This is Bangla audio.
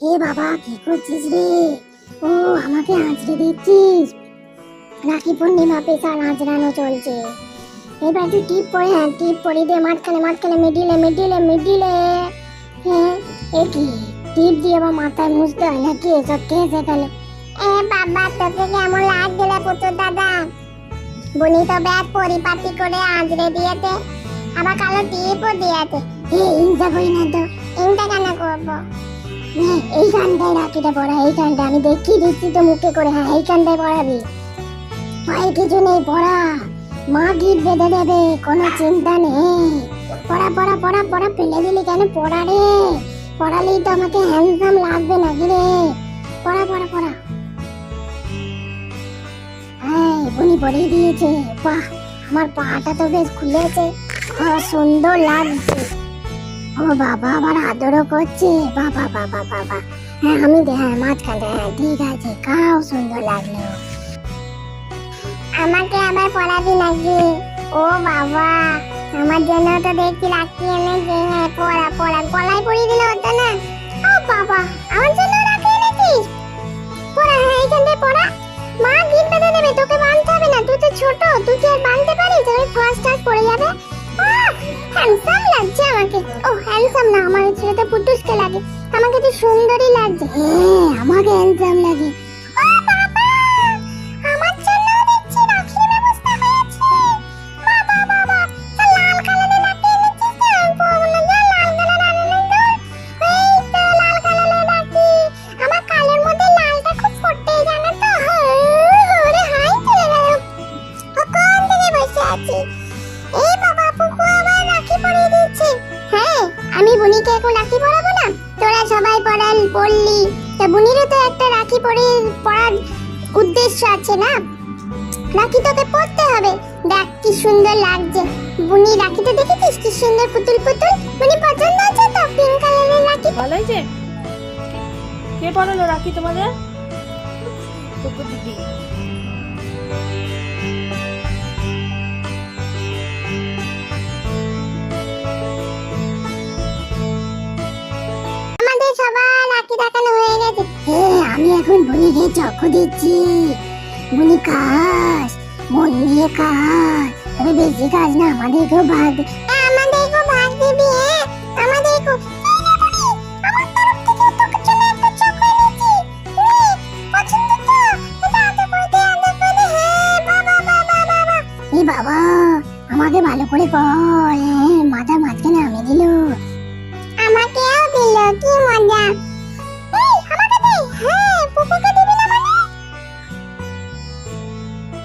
এ বাবা, কি করছিস রে? ও, আমাকে আঁচড়ে দিচ্ছিস। রাখি পূর্ণিমা পেশাল আঁচড়ানো চলছে। এবার তুই টিপ পরে হ্যাঁ টিপ পরি দে মাঝখানে মাঝখানে মিডিলে মিডিলে মিডিলে। হ্যাঁ এ কি? টিপ দিয়ে আবার মাথায় মুছতে হয় নাকি? এসব কে শেখালো? এ বাবা, তোকে কেমন লাগছিল পুতুর দাদা? বনি তো ব্যাগ পরিপাটি করে আঁচড়ে দিয়েছে। আবার কালো টিপও দিয়েছে। হে ইনটা করি না তো কেন করব? হ্যাঁ এইখানটায় রাখিটা পড়া এইখানটা আমি দিচ্ছি তো মুখে করে হ্যাঁ এইখানটায় পড়াবি। ভয় কিছু নেই, পড়া। মা গিট বেঁধে দেবে, কোনো চিন্তা নেই। পড়া পড়া পড়া পড়া, ফেলে দিলি কেন? পড়া রে। পড়ালেই তো আমাকে হ্যান্ডসাম লাগবে নাকি রে? পড়া পড়া পড়া। হ্যাঁ পড়িয়ে দিয়েছে। বাহ, আমার পাটা তো বেশ খুলেছে। খুব সুন্দর লাগছে। ও বাবা আবার আদরও করছে। বাবা বাবা বাবা হ্যাঁ আমি দেখা হ্যাঁ মাঝখানটা হ্যাঁ ঠিক আছে। কাও সুন্দর লাগল। আমাকে আবার পড়াবি নাকি? ও বাবা, আমার জন্য তো দেখছি রাখি এনেছে। হ্যাঁ পড়া পড়া। গলায় পড়িয়ে দিলে হতো না। ও বাবা, আমার তো পুটুসকে লাগে। আমাকে তো সুন্দরই লাগছে। হ্যাঁ আমাকে হ্যান্ডসাম লাগে। আমি বুনিকে এখন রাখি পরাবো না? তোরা সবাই পড়াল পড়লি। তা বুনিরও তো একটা রাখি পরে পড়ার উদ্দেশ্য আছে না? রাখি তোকে পরতে হবে। দেখ কি সুন্দর লাগছে। বুনি রাখিতে দেখেছিস? কি সুন্দর পুতুল পুতুল? বুনি পছন্দ আছে তো? পিঙ্ক কালারের রাখি? ভালো হয়েছে কে পড়ালো রাখি তোমাদের? টুকু দিদি। আমি এখন বুনিকে চক্ষু দিচ্ছি বুনি কাজ মন নিয়ে কাজ তবে বেশি কাজ না আমাদেরকেও ভাগ আমাদেরকেও ভাগ দিবি আমাদেরকেও বাবা আমাকে ভালো করে কর হ্যাঁ, মাথা মাঝখানে আমি দিল। আমাকে দিল কি মজা।